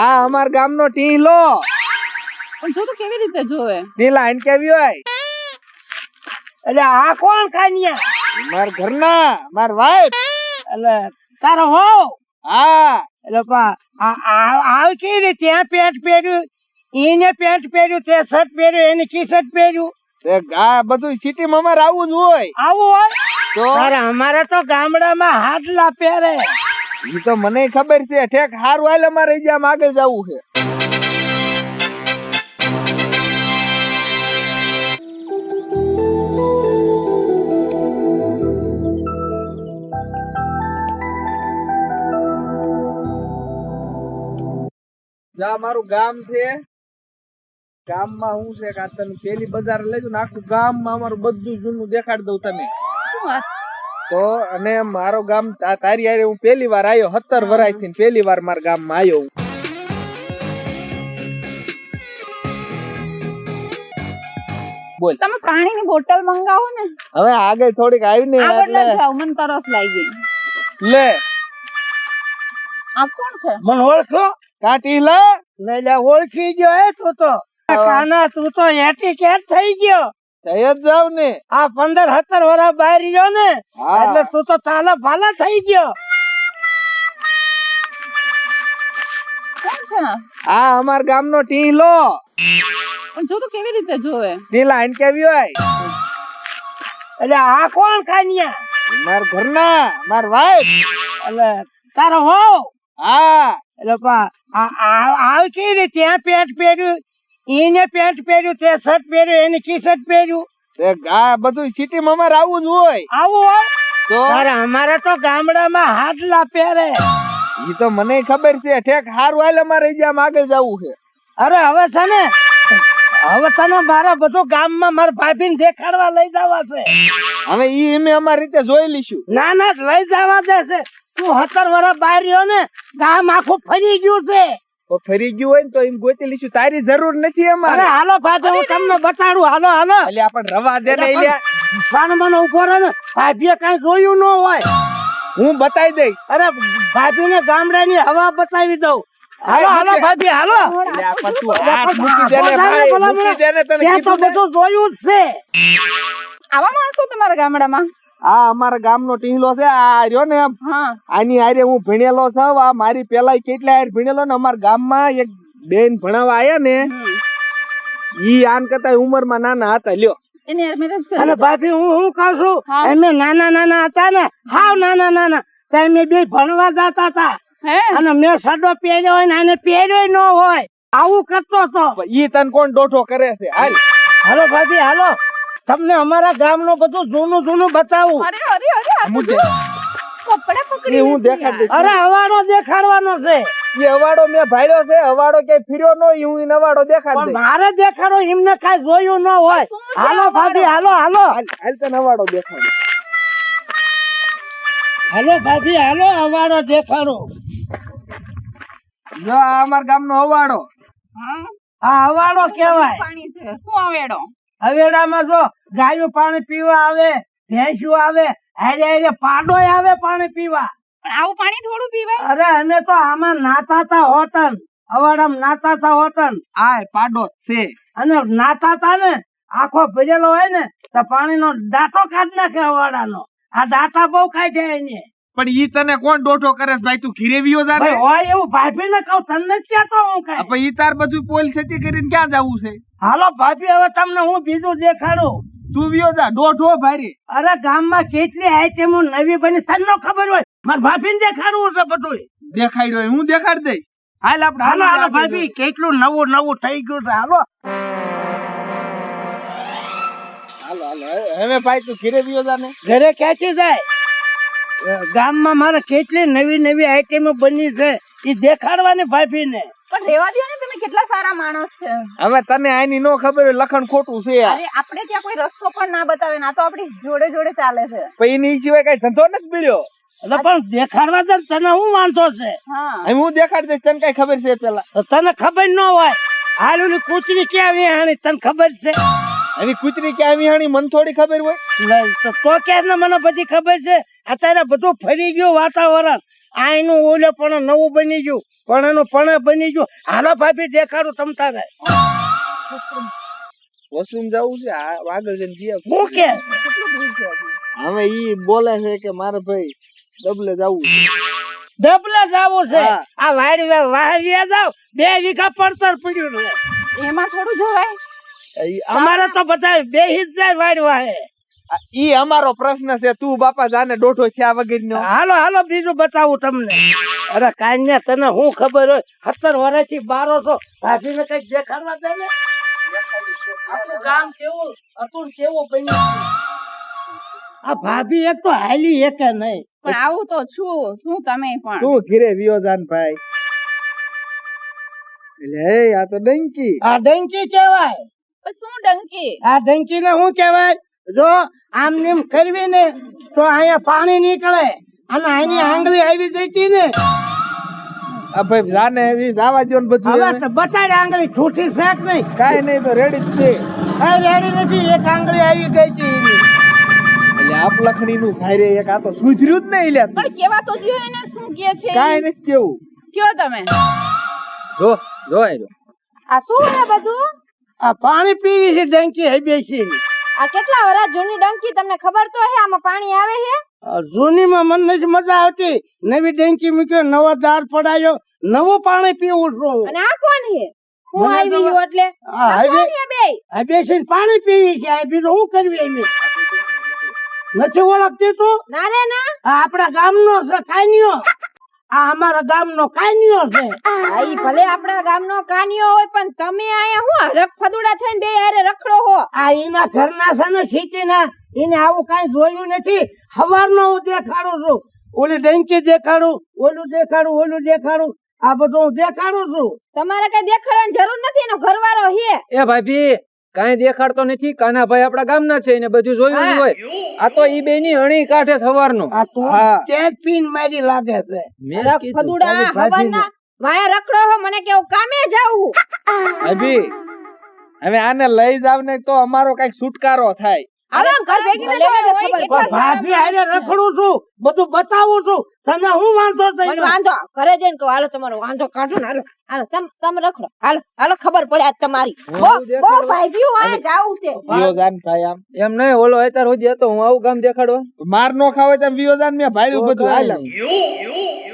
આ અમાર ગામનો ટીહલો પણ જો તો કેવી રીતે જોવે? ટીલા આઈને કેવી હોય? એટલે આ કોણ ખાનિયા માર ઘરના માર વાઈફ. એટલે તારો હો હા. એટલે પા આ કેવી રીતે? ત્યાં પેન્ટ પહેર્યું એને પેન્ટ પહેર્યું તે શર્ટ પહેર્યું એને ટી શર્ટ પહેર્યું. તે આ બધું સિટી માં અમારે આવું જ હોય. આવું હોય? તો? અમારે તો ગામડામાં હાડલા પહેરે. ઈ તો મને ખબર છે ઠેક હારું હાલ અમારે જ્યાં આગળ જવું છે. જા મારું ગામ છે. ગામમાં હું છે કે આ તમે પેલી બજાર લેજો ને આખું ગામમાં અમારું બધું જૂનું દેખાડી દઉં તમે શું વાત? તો અને મારો ગામ તારી યારે હું પહેલી વાર આવ્યો સત્તર વરાયથી પહેલી વાર મારા ગામમાં આવ્યો બોલ. તમે પાણીની બોટલ મંગાવો ને. હવે આગળ થોડીક આવી ને એટલે મને તરસ લાગી. ગઈ લે. આ કોણ છે? મને ઓળખો? કાટી લે. ને લે ઓળખી ગયો એ તું તો. કાના તું તો એટીકેટ થઈ ગયો. થઈ જ જાવ ને. આ પંદર સત્તર વર્ષ બહાર રહ્યો ને એટલે તું તો તાલા ભાલા થઈ ગયો. છે? આ અમાર ગામનો ટીહલો પણ જો તો કેવી રીતે જોવે? ટીલા આઈને કેવી હોય? એટલે આ કોણ કાનિયા માર ઘરના માર વાઈફ એટલે તારો હો હા. એટલે પા આ આ- આવ કેવી રીતે ત્યાં પેન્ટ પહેર્યું? એને પેન્ટ પહેર્યું તે શર્ટ પહેર્યું એને ટી શર્ટ પહેર્યું. તે આ બધું સિટી માં અમારે આવું જ હોય. આવું હોય? તો? અમારે તો ગામડામાં હાડલા પહેરે. ઈ તો મને ખબર છે ઠેક હારું હાલ અમારે જ્યાં આગળ જવું છે. અરે હવે છે ને હવે તને મારા બધું ગામમાં મારા ભાભીને દેખાડવા લઈ જવા છે. હવે ઈ અમે અમારી રીતે જોઈ લઈશું. ના ના લઈ જવા દે છે તું હતર વર્ષ બહાર રહ્યો ને ગામ આખું ફરી ગયું છે. ફરી ગયું હોય ને તો એમ ગોતી લઈશું. તારી જરૂર નથી અરે અમારે હાલો ભાઈ હું તમને બતાડું હાલો હાલો. એટલે આપણ રવા દે ને લ્યા. સાનમાનો ઊભો રહે ને ભાભીએ કઈ જોયું ન હોય. હું બતાવી દઈશ. અરે ભાભીને ગામડાની હવા બતાવી દઉં. હાલો હાલો ભાભી હાલો. એટલે હાથ મૂકી દે ને ભાઈ, મૂકી દે ને તને ત્યાં તો બધું જોયું જ છે. આવા માણસો તમારા ગામડામાં? આ અમારા ગામનો ટીહલો છે આ રહ્યો ને આની હારે હું ભણેલો છું આ મારી પેલા કેટલા હારે ભણેલો ને અમારા ગામમાં એક બેન ભણાવવા આયા ને ઈ આન કરતા ઉંમરમાં નાના હતા લ્યો. અને ભાભી હું હું કહું છું. અમે નાના નાના હતા ને હાવ નાના નાના. ત્યાં અમે બે ભણવા જતા હતા. અને મેં સડો પહેર્યો હોય ને આને પહેર્યો ન હોય. આવું કરતો હતો. ઈ તને કોણ ડોઠો કરે છે? હાલ. હાલો ભાભી હાલો. તમને અમારા ગામનું બધું જૂનું જૂનું બતાવું. અરે અરે અરે આ તો મુજે. જો કપડા પકડી હું દેખાડી અરે હવાડો દેખાડવાનો છે. અવાડો મેં છે અવાડો કે ફર્યો નો હોય હું ઈ અવાડો દેખાડી પણ મારે દેખાડો એમને કઈ જોયું ન હોય. હાલો? ભાભી હાલો હાલો. હાલ હાલ તને અવાડો દેખાડી. હાલો ભાભી હાલો અવાડો દેખાડો. જો આ અમારા ગામનો અવાડો. હા? આ અવાડો પાણી છે. શું આવેડો હવેડામાં જો ગાયું પાણી પીવા આવે ભેંસું આવે હારે હારે પાડોય આવે પાણી પીવા. આવું પાણી થોડું પીવાય. અરે અમે તો આમાં નાતા તા હોટન હવાડામાં નાતા તા હોટન આ પાડો છે. અને નાતા તા ને આખો ભરેલો હોય ને તો પાણીનો દાંતો કાઢ નાખે હવાડાનો આ દાંતા બહુ કાઢે એને. પણ ઈ તને કોણ ડોઠો કરે ભાઈ તું ઘીરે વિયો જા હોય એવું ભાભી ને કહું તને ક્યાં તો હું કઈ. પણ ઈ તાર બધું પોલ સેટી કરીને ક્યાં જવું છે? હાલો ભાભી હવે તમને હું બીજું દેખાડું. તું વિયો જા દોઢો ભારી. અરે ગામમાં કેટલી આઈટમો નવી બની તને ખબર હોય. મારે ભાભીને દેખાડવું છે બધું દેખાડ્યો હું દેખાડ દઈશ. હાલ આપણે હાલો હાલો ભાભી કેટલું નવું નવું થઈ ગયું છે હાલો. હાલો હાલો હવે- ભાઈ તું ઘીરે વિયો જા ઘરે ક્યાંથી જાય ગામમાં મારે કેટલી નવી નવી આઈટમો બની છે એ દેખાડવાની ભાભીને. પણ રેવા દો ને તમે કેટલા સારા માણસ છે. હવે તને આની નો ખબર હોય લખણ ખોટું છે અરે આપણે ત્યાં કોઈ રસ્તો પણ ના બતાવે ના તો આપણી જોડે જોડે ચાલે છે. પણ એની સિવાય કઈ ધંધો નથી મળ્યો. એટલે પણ દેખાડવા દે તને હું વાંધો છે? હું. દેખાડી દઈશ તને કઈ ખબર છે પેલા. તને ખબર ન હોય હાલ ઓલી કૂતરી ક્યાં વેહાણી તને ખબર છે? એની કૂતરી ક્યાં વિહાણી મને થોડી ખબર હોય. તો તો ક્યાં ને મને બધી ખબર છે? અત્યારે બધું ફરી ગયું વાતાવરણ. આ એનું ઓલે પણ નવું બની ગયું. પણ એનું પણ બની ગયું. હાલો ભાભી દેખાડું તમ તારે. વોશરૂમ જવું છે? આ આગળ જઈને જઈએ હું કે? હવે ઈ બોલે છે કે મારે ભાઈ ડબલે જવું છે. ડબલે જાવું છે. આ વાડી વાવ્યા જાવ બે વીઘા પડતર પડ્યું એમાં થોડું જવાય. અમારે તો બધા બે જ જાય વાડી વાહે. ઈ અમારો પ્રશ્ન છે તું બાપા જાને દોઢો થયા વગરનો? હાલો હાલો બીજું બતાવું તમને. અરે કાન્યા તને હું ખબર હોય? સત્તર વર્ષથી બારો છો. ભાભીને કંઈક દેખાડવા દે ને? આપણું ગામ કેવું હતું ને બન્યું આ ભાભી એક તો હાલી એક નહીં. પણ આવું તો છું. શું તમે પણ? તું ઘીરે વિયો જાન ભાઈ. એટલે હે આ તો ડંકી. આ ડંકી કહેવાય. શું ડંકી? આ ડંકી ને શું કહેવાય? જો આમ નેમ કરવી ને તો અહીંયા પાણી નીકળે અને આની આંગળી આવી જતી ને. ભાઈ જાને એવી જાવા દો ને બધું બતાડ આંગળી છૂટી શેક નહીં? કાંઈ નહીં તો રેડી જ છે. કઈ રેડી નથી એક આંગળી આવી ગઈ હતી એની. એટલે આપ લખણી નું ભાઈ રે એક આ તો સુધર્યું જ નહીં લે પણ કેવા તો જીઓ એને શું કે છે? કાઈ નથી કેવું. કયો તમે? જો જો આ શું હે બધું? આ પાણી પીવી છે ડંકી હઈ બેસી આ કેટલા વરા જૂની ડંકી તમને ખબર તો હે? આમાં પાણી આવે છે જૂની માં મને નથી મજા આવતી. નવી ડંકી મૂક્યો નવો દાર પડાયો નવું પાણી પીવું છું. અને આ કોણ હે? હું આવી ગયો એટલે? આ કોણ હે બે? આ બેસીને પાણી પીવી છે. આ બીજું શું કરવી એમ નથી ઓળખતી તું? ના રે ના. આપણા ગામનો કાન્યો આ અમારા ગામનો કાન્યો છે. આ ઈ ભલે આપણા ગામનો કાનિયો હોય પણ તમે આયા હું રખ ફદુડા થઈને બે હારે રખડો હો. આ એના ઘરના છે ને સિટીના એને આવું કઈ જોયું નથી. હવારનો હું દેખાડું છું. ઓલી ડંકી દેખાડું ઓલું દેખાડું ઓલું દેખાડું. આ બધું હું દેખાડું છું. તમારે કઈ દેખાડવાની જરૂર નથી એનો ઘરવાળો હે. એ ભાભી કાંઈ દેખાડતો નથી કાનાભાઈ આપણા ગામના છે એને બધું જોયું હોય આ તો ઈ બે ની હણી કાઢે સવારનો આ તું હા. પીન મારી લાગે છે મેં હરખ કીધું. ફદુડા તારી ભાભીને. હવારના વાયા રખડો હો મને કેવું કામે જાવું અભી હવે આને લઈ જાવ ને તો અમારો કંઈક છુટકારો થાય હાલો આમ ઘર ભેગી ને ખબર ભાભી હારે રખડું છું બધું બતાવું છું. તને હું વાંધો થઈ વાંધો ઘરે જઈને કહો હાલો તમારો વાંધો કાઢો ને હાલો હાલો તમ તમે રખડો. હાલો હાલો ખબર પડે આજ તમારી. બો બો ભાઈ ગયું આ જાવું છે. વિયો જાન ભાઈ આમ. એમ નહીં ઓલો અત્યારે સુધી હતો હું આવું ગામ દેખાડવા. માર નો ખાવે તેમ વિયો જાન મેં ભાઈ બધું હાલ યુ નહીં.